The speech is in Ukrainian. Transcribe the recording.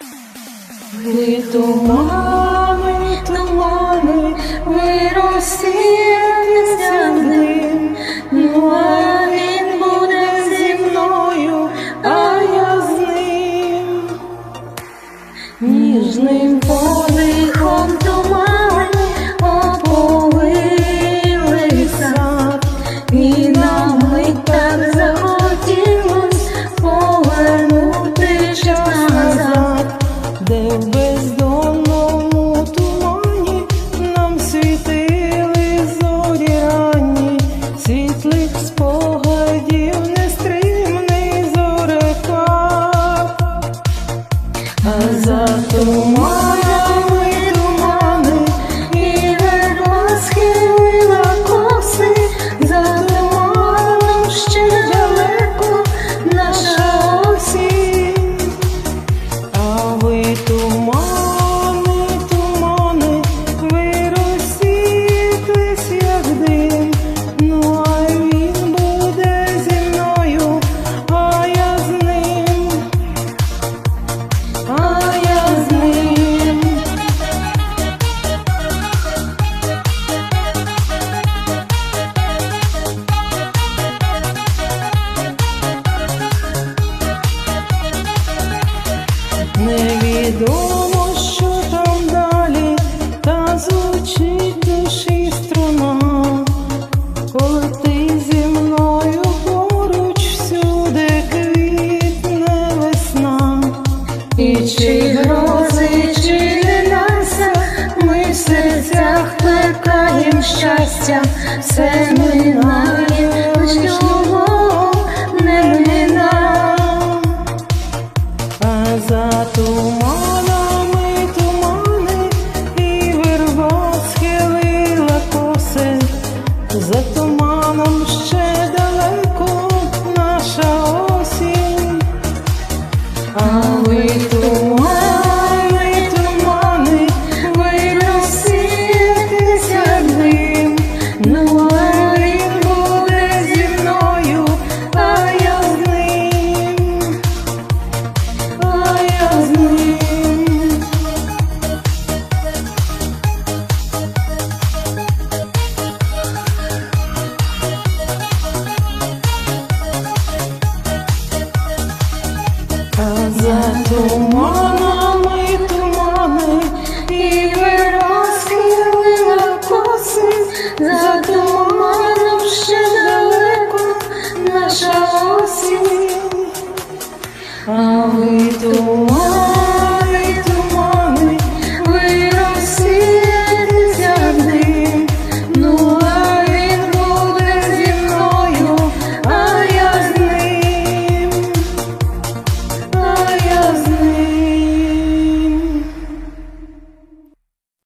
Ви тумани, тумани, ви розсіялися з ну а він буде зі мною, а я з ним, ніжним подихом тумани, ополили сад. чи грози, чи лінася, ми в серцях плекаєм щастя, все ми маємо. Туманами тумани і вироскили на коси, за ще далеко наша осінь, а ви туман.